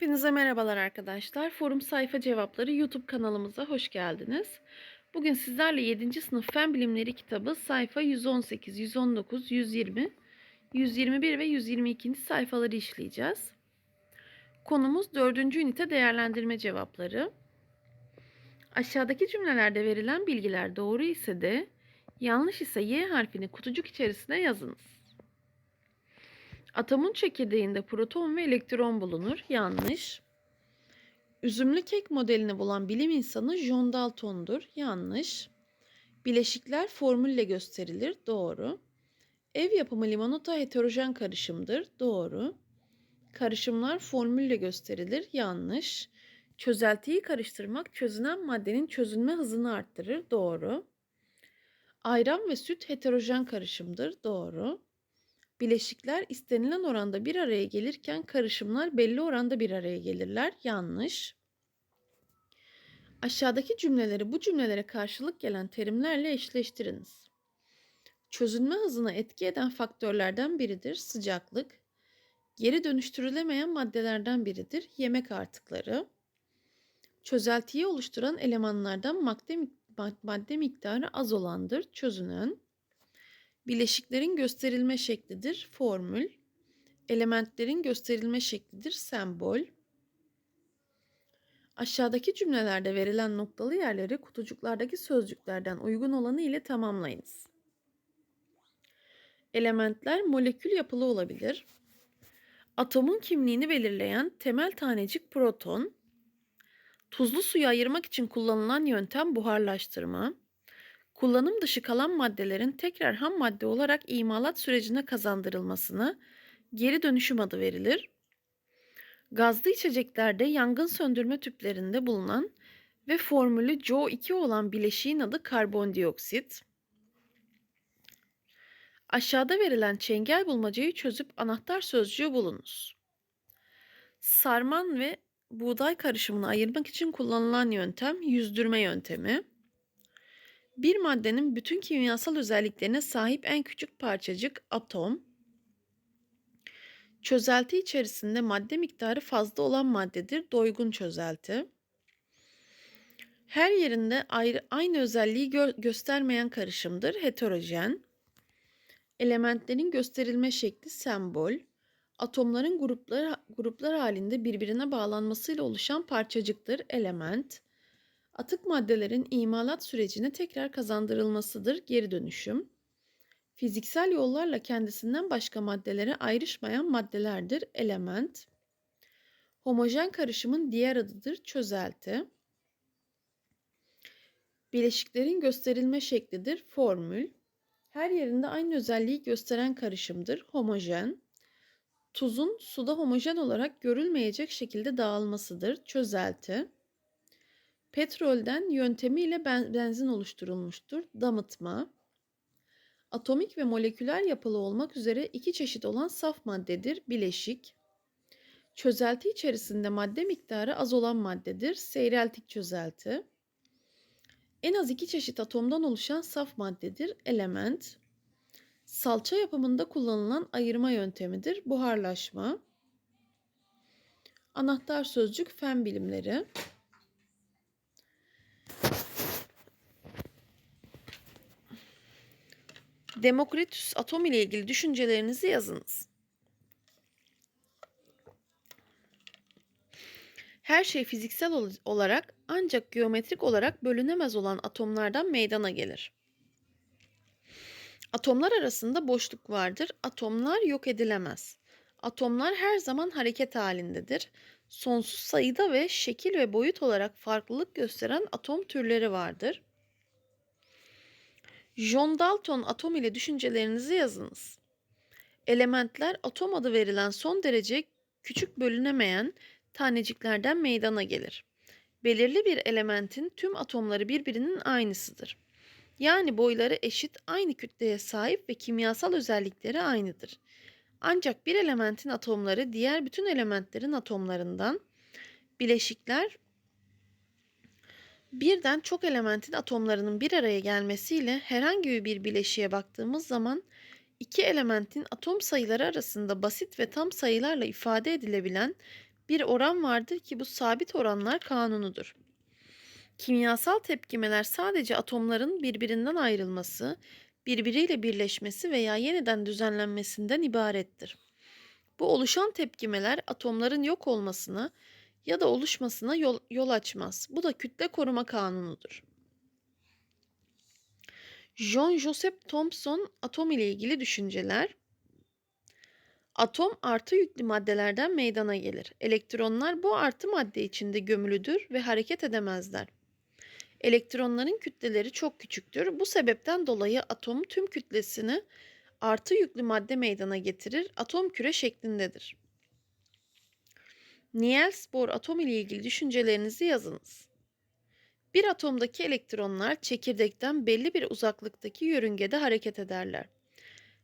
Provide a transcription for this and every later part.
Hepinize merhabalar arkadaşlar. Forum sayfa cevapları YouTube kanalımıza hoş geldiniz. Bugün sizlerle 7. sınıf Fen Bilimleri kitabı sayfa 118, 119, 120, 121 ve 122. sayfaları işleyeceğiz. Konumuz 4. ünite değerlendirme cevapları. Aşağıdaki cümlelerde verilen bilgiler doğru ise de yanlış ise Y harfini kutucuk içerisine yazınız. Atomun çekirdeğinde proton ve elektron bulunur. Yanlış. Üzümlü kek modelini bulan bilim insanı John Dalton'dur. Yanlış. Bileşikler formülle gösterilir. Doğru. Ev yapımı limonata heterojen karışımdır. Doğru. Karışımlar formülle gösterilir. Yanlış. Çözeltiyi karıştırmak çözünen maddenin çözünme hızını arttırır. Doğru. Ayran ve süt heterojen karışımdır. Doğru. Bileşikler istenilen oranda bir araya gelirken karışımlar belli oranda bir araya gelirler. Yanlış. Aşağıdaki cümleleri bu cümlelere karşılık gelen terimlerle eşleştiriniz. Çözünme hızına etki eden faktörlerden biridir sıcaklık. Geri dönüştürülemeyen maddelerden biridir yemek artıkları. Çözeltiyi oluşturan elemanlardan madde, madde miktarı az olandır çözünen. Bileşiklerin gösterilme şeklidir formül. Elementlerin gösterilme şeklidir sembol. Aşağıdaki cümlelerde verilen noktalı yerleri kutucuklardaki sözcüklerden uygun olanı ile tamamlayınız. Elementler molekül yapılı olabilir. Atomun kimliğini belirleyen temel tanecik proton. Tuzlu suyu ayırmak için kullanılan yöntem buharlaştırma. Kullanım dışı kalan maddelerin tekrar ham madde olarak imalat sürecine kazandırılmasına geri dönüşüm adı verilir. Gazlı içeceklerde yangın söndürme tüplerinde bulunan ve formülü CO2 olan bileşiğin adı karbondioksit. Aşağıda verilen çengel bulmacayı çözüp anahtar sözcüğü bulunuz. Sarman ve buğday karışımını ayırmak için kullanılan yöntem yüzdürme yöntemi. Bir maddenin bütün kimyasal özelliklerine sahip en küçük parçacık atom. Çözelti içerisinde madde miktarı fazla olan maddedir doygun çözelti. Her yerinde ayrı, aynı özelliği gö göstermeyen karışımdır heterojen. Elementlerin gösterilme şekli sembol. Atomların gruplar, gruplar halinde birbirine bağlanmasıyla oluşan parçacıktır element. Atık maddelerin imalat sürecine tekrar kazandırılmasıdır geri dönüşüm. Fiziksel yollarla kendisinden başka maddelere ayrışmayan maddelerdir element. Homojen karışımın diğer adıdır çözelti. Bileşiklerin gösterilme şeklidir formül. Her yerinde aynı özelliği gösteren karışımdır homojen. Tuzun suda homojen olarak görülmeyecek şekilde dağılmasıdır çözelti. Petrolden yöntemiyle benzin oluşturulmuştur. Damıtma. Atomik ve moleküler yapılı olmak üzere iki çeşit olan saf maddedir. Bileşik. Çözelti içerisinde madde miktarı az olan maddedir. Seyreltik çözelti. En az iki çeşit atomdan oluşan saf maddedir. Element. Salça yapımında kullanılan ayırma yöntemidir. Buharlaşma. Anahtar sözcük fen bilimleri. Demokritus atom ile ilgili düşüncelerinizi yazınız. Her şey fiziksel olarak ancak geometrik olarak bölünemez olan atomlardan meydana gelir. Atomlar arasında boşluk vardır. Atomlar yok edilemez. Atomlar her zaman hareket halindedir. Sonsuz sayıda ve şekil ve boyut olarak farklılık gösteren atom türleri vardır. John Dalton atom ile düşüncelerinizi yazınız. Elementler atom adı verilen son derece küçük bölünemeyen taneciklerden meydana gelir. Belirli bir elementin tüm atomları birbirinin aynısıdır. Yani boyları eşit, aynı kütleye sahip ve kimyasal özellikleri aynıdır. Ancak bir elementin atomları diğer bütün elementlerin atomlarından bileşikler Birden çok elementin atomlarının bir araya gelmesiyle herhangi bir bileşiğe baktığımız zaman iki elementin atom sayıları arasında basit ve tam sayılarla ifade edilebilen bir oran vardır ki bu sabit oranlar kanunudur. Kimyasal tepkimeler sadece atomların birbirinden ayrılması, birbiriyle birleşmesi veya yeniden düzenlenmesinden ibarettir. Bu oluşan tepkimeler atomların yok olmasına ya da oluşmasına yol, yol açmaz. Bu da kütle koruma kanunudur. John Joseph Thomson atom ile ilgili düşünceler. Atom artı yüklü maddelerden meydana gelir. Elektronlar bu artı madde içinde gömülüdür ve hareket edemezler. Elektronların kütleleri çok küçüktür. Bu sebepten dolayı atom tüm kütlesini artı yüklü madde meydana getirir. Atom küre şeklindedir. Niels Bohr atom ile ilgili düşüncelerinizi yazınız. Bir atomdaki elektronlar çekirdekten belli bir uzaklıktaki yörüngede hareket ederler.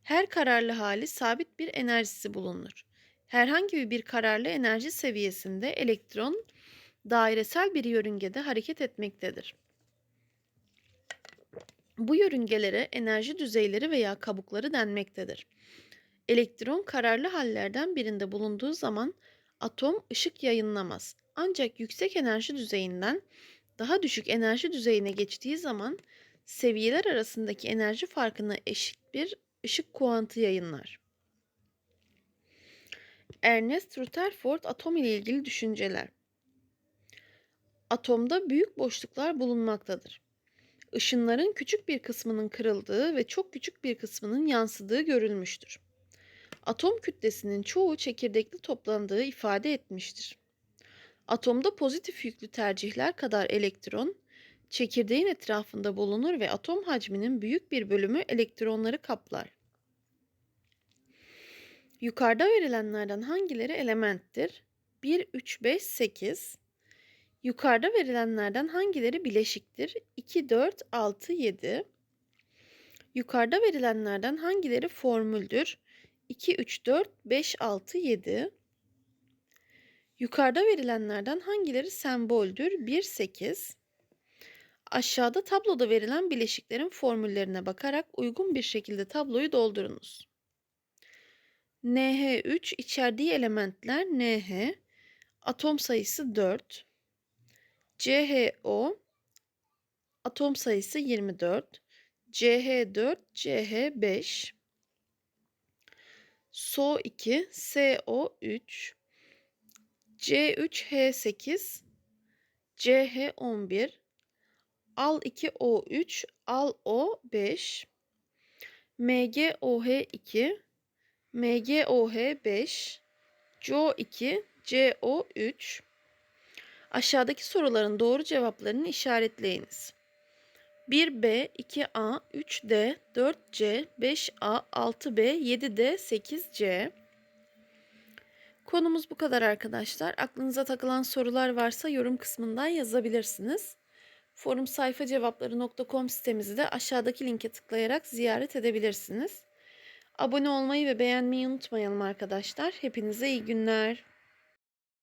Her kararlı hali sabit bir enerjisi bulunur. Herhangi bir kararlı enerji seviyesinde elektron dairesel bir yörüngede hareket etmektedir. Bu yörüngelere enerji düzeyleri veya kabukları denmektedir. Elektron kararlı hallerden birinde bulunduğu zaman atom ışık yayınlamaz. Ancak yüksek enerji düzeyinden daha düşük enerji düzeyine geçtiği zaman seviyeler arasındaki enerji farkına eşit bir ışık kuantı yayınlar. Ernest Rutherford atom ile ilgili düşünceler. Atomda büyük boşluklar bulunmaktadır. Işınların küçük bir kısmının kırıldığı ve çok küçük bir kısmının yansıdığı görülmüştür. Atom kütlesinin çoğu çekirdekli toplandığı ifade etmiştir. Atomda pozitif yüklü tercihler kadar elektron çekirdeğin etrafında bulunur ve atom hacminin büyük bir bölümü elektronları kaplar. Yukarıda verilenlerden hangileri elementtir? 1, 3, 5, 8. Yukarıda verilenlerden hangileri bileşiktir? 2, 4, 6, 7. Yukarıda verilenlerden hangileri formüldür? 2, 3, 4, 5, 6, 7. Yukarıda verilenlerden hangileri semboldür? 1, 8. Aşağıda tabloda verilen bileşiklerin formüllerine bakarak uygun bir şekilde tabloyu doldurunuz. NH3 içerdiği elementler NH, atom sayısı 4. CHO, atom sayısı 24. CH4, CH5. SO2, SO3. C3H8, CH11. Al2O3, Al-O5. MgOH2, MgOH5, CO2, CO3. Aşağıdaki soruların doğru cevaplarını işaretleyiniz. 1B, 2A, 3D, 4C, 5A, 6B, 7D, 8C. Konumuz bu kadar arkadaşlar. Aklınıza takılan sorular varsa yorum kısmından yazabilirsiniz. Forum sayfa cevapları.com sitemizi de aşağıdaki linke tıklayarak ziyaret edebilirsiniz. Abone olmayı ve beğenmeyi unutmayalım arkadaşlar. Hepinize iyi günler.